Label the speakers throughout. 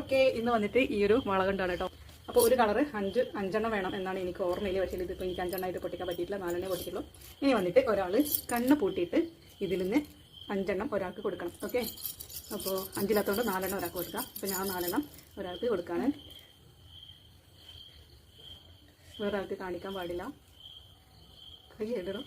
Speaker 1: Okay ഇന്ന് വന്നിട്ട് ഈ ഒരു മുളകുണ്ടാണ് കേട്ടോ. അപ്പോൾ ഒരു കളറ് അഞ്ച് അഞ്ചെണ്ണം വേണം എന്നാണ് എനിക്ക് ഓർമ്മയിൽ പക്ഷേ ഇതിപ്പോൾ എനിക്ക് അഞ്ചെണ്ണമായിട്ട് പൊട്ടിക്കാൻ പറ്റിയിട്ടില്ല നാലെണ്ണേ പൊട്ടിക്കുള്ളൂ ഇനി വന്നിട്ട് ഒരാൾ കണ്ണ് പൂട്ടിയിട്ട് ഇതിൽ നിന്ന് അഞ്ചെണ്ണം ഒരാൾക്ക് കൊടുക്കണം ഓക്കെ? അപ്പോൾ അഞ്ചില്ലാത്തതുകൊണ്ട് നാലെണ്ണം ഒരാൾക്ക് കൊടുക്കാം. അപ്പോൾ ഞാൻ നാലെണ്ണം ഒരാൾക്ക് കൊടുക്കാണ്. വേറൊരാൾക്ക് കാണിക്കാൻ പാടില്ല. കൈ എടുക്കണം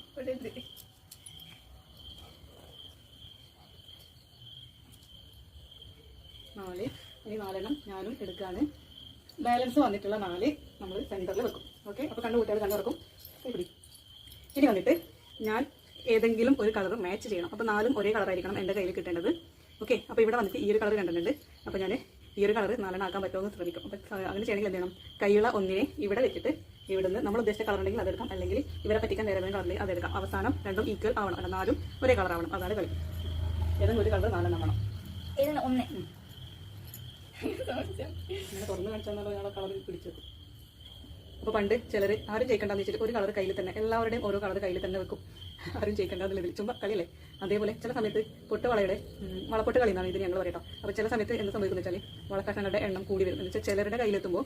Speaker 1: നാല്. ഇനി നാലെണ്ണം ഞാനും എടുക്കുകയാണ് ബാലൻസ് വന്നിട്ടുള്ള നാല് നമ്മൾ സെന്ററിൽ വെക്കും. ഓക്കെ അപ്പോൾ കണ്ണു കൂട്ടിയാൽ കണ്ണു വെക്കും ഇവിടെ ഇനി വന്നിട്ട് ഞാൻ ഏതെങ്കിലും ഒരു കളർ മാച്ച് ചെയ്യണം. അപ്പോൾ നാലും ഒരേ കളറായിരിക്കണം എന്റെ കയ്യിൽ കിട്ടേണ്ടത്. ഓക്കെ അപ്പോൾ ഇവിടെ വന്നിട്ട് ഈ ഒരു കളർ കണ്ടിട്ടുണ്ട്. അപ്പോൾ ഞാൻ ഈ ഒരു കളർ നാലെണ്ണം ആക്കാൻ പറ്റുമോ എന്ന് ശ്രമിക്കും അപ്പോൾ അങ്ങനെ ചെയ്യണമെങ്കിൽ എന്ത് ചെയ്യണം? കൈയുള്ള ഒന്നിനെ ഇവിടെ വെച്ചിട്ട് ഇവിടുന്ന് നമ്മൾ ഉദ്ദേശിച്ച കളർ ഉണ്ടെങ്കിൽ അതെടുക്കാം അല്ലെങ്കിൽ ഇവരെ പറ്റിക്കാൻ വേറെ ഏതെങ്കിലും കളറിൽ അതെടുക്കാം അവസാനം രണ്ടും ഈക്വൽ ആവണം. അല്ല നാലും ഒരേ കളർ ആവണം. അതാണ് കളി. ഏതെങ്കിലും ഒരു കളർ നാലെണ്ണം വേണം.
Speaker 2: ഏതാണ് ഒന്ന്.
Speaker 1: പിടിച്ചു അപ്പോൾ പണ്ട് ചിലർ ആരും ജയിക്കണ്ടെന്ന് വെച്ചിട്ട് ഒരു കളർ കയ്യിൽ തന്നെ എല്ലാവരുടെയും ഓരോ കളർ കയ്യിൽ തന്നെ വെക്കും. ആരും ജയിക്കേണ്ടതില്ല ചുമ്മാ കളിയല്ലേ? അതേപോലെ ചില സമയത്ത് പൊട്ടുവളയുടെ വളപ്പൊട്ട് കളി എന്നാണ് ഇത് ഞങ്ങൾ പറയട്ടോ. അപ്പോൾ ചില സമയത്ത് എന്ത് സംഭവിക്കുന്നത് വെച്ചാൽ വളക്കഷങ്ങളുടെ എണ്ണം കൂടി വരും. എന്ന് വെച്ചാൽ ചിലരുടെ കയ്യിലെത്തുമ്പോൾ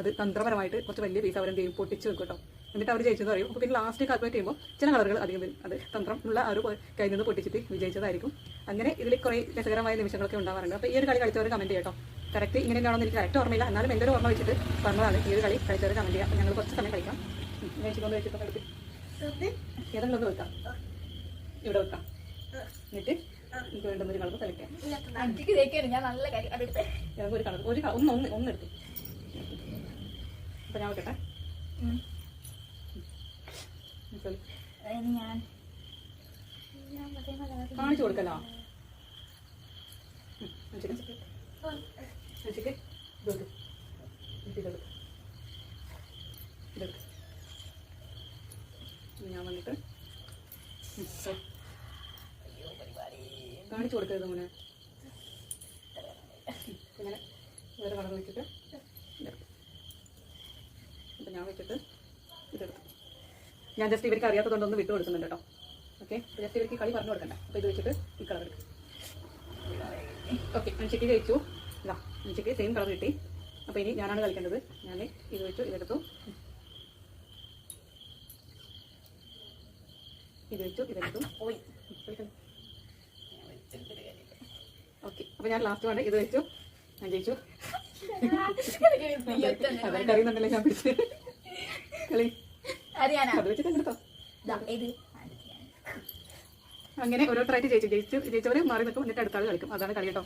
Speaker 1: അത് തന്ത്രപരമായിട്ട് കുറച്ച് വലിയ പീസ് അവരെന്ത് ചെയ്യും? പൊട്ടിച്ച് വെക്കും കേട്ടോ എന്നിട്ട് അവർ ജയിച്ചെന്ന് പറയും. അപ്പോൾ പിന്നെ ലാസ്റ്റ് കാൽക്കുലേറ്റ് ചെയ്യുമ്പോൾ ചില കളറുകൾ അധികം വരും. അത് തന്ത്രം ഉള്ള ആ ഒരു കയ്യിൽ നിന്ന് പൊട്ടിച്ചിട്ട് വിജയിച്ചതായിരിക്കും. അങ്ങനെ ഇതിൽ കുറേ രസകരമായ നിമിഷങ്ങളൊക്കെ ഉണ്ടാവാറുണ്ട്. അപ്പോൾ ഈ ഒരു കളി കളിച്ചവർ കമന്റ് ചെയ്യട്ടോ കറക്റ്റ് ഇങ്ങനെ തന്നെയാണെന്ന് എനിക്ക് കറക്റ്റ് ഓർമ്മയില്ല. എന്നാലും എന്റെ ഒരു ഓർമ്മ വെച്ചിട്ട് പറഞ്ഞതാണ്. ഈ ഒരു കളി കളിച്ചവർ കമന്റ് ചെയ്യാം അപ്പോൾ ഞങ്ങൾ കുറച്ച് സമയം കളിക്കാം. വെച്ചിക്കൊണ്ട് വെച്ചിട്ട് കളിക്കും ഏതെങ്കിലും ഒന്ന് വെക്കാം. ഇവിടെ വെക്കാം. എന്നിട്ട് എനിക്ക് വേണ്ടുന്ന ഒരു കളർ
Speaker 2: ജയിക്കാണ്. ഞാൻ നല്ല കാര്യം
Speaker 1: ഒരു കളർ ഒരു ഒന്ന് ഒന്ന് ഒന്ന് അപ്പോൾ ഞാൻ വെക്കട്ടെ
Speaker 2: ഞാൻ
Speaker 1: കാണിച്ചു. ഇനി ഞാൻ വന്നിട്ട്. കാണിച്ചു കൊടുക്കരുത് മോനെ. ഇങ്ങനെ വേറെ കളർ വെച്ചിട്ട്. ഞാൻ വെച്ചിട്ട് ഇതെടുത്തു. ഞാൻ ജസ്റ്റ് ഇവർക്ക് അറിയാത്തതുകൊണ്ടൊന്ന് വിട്ടു കൊടുക്കുന്നുണ്ട് കേട്ടോ. ഓക്കെ ജസ്റ്റ് ഇവർക്ക് കളി പറഞ്ഞു കൊടുക്കണ്ട. അപ്പോൾ ഇത് വെച്ചിട്ട് ഈ കളർ എടുക്കും. ഓക്കെ അഞ്ചിക്ക് ജയിച്ചു ഇതാ അഞ്ചിക്ക് സെയിം കളർ കിട്ടി. അപ്പോൾ ഇനി ഞാനാണ് കളിക്കേണ്ടത്. ഞാൻ ഇത് വെച്ചു ഇതെടുത്തു ഇത് വെച്ചു ഇതെടുത്തു
Speaker 2: പോയി.
Speaker 1: ഓക്കെ അപ്പോൾ ഞാൻ ലാസ്റ്റ് വേണ്ട ഇത് വെച്ചു. ഞാൻ ജയിച്ചു.
Speaker 2: എനിക്ക്
Speaker 1: ഓരോ ട്രൈറ്റ് ഞാൻ പിടിച്ച് കളി
Speaker 2: അറിയാനാ?
Speaker 1: അത് വെച്ചിട്ട് എടുത്തോ
Speaker 2: ദാ, ഇത്.
Speaker 1: അങ്ങനെ ഓരോരുത്തരായിട്ട് ജയിച്ചു. ജയിച്ചു ജയിച്ചവര് മാറി നിൽക്കും. എന്നിട്ട് അടുത്താൾ കളിക്കും. അതാണ് കളി കേട്ടോ.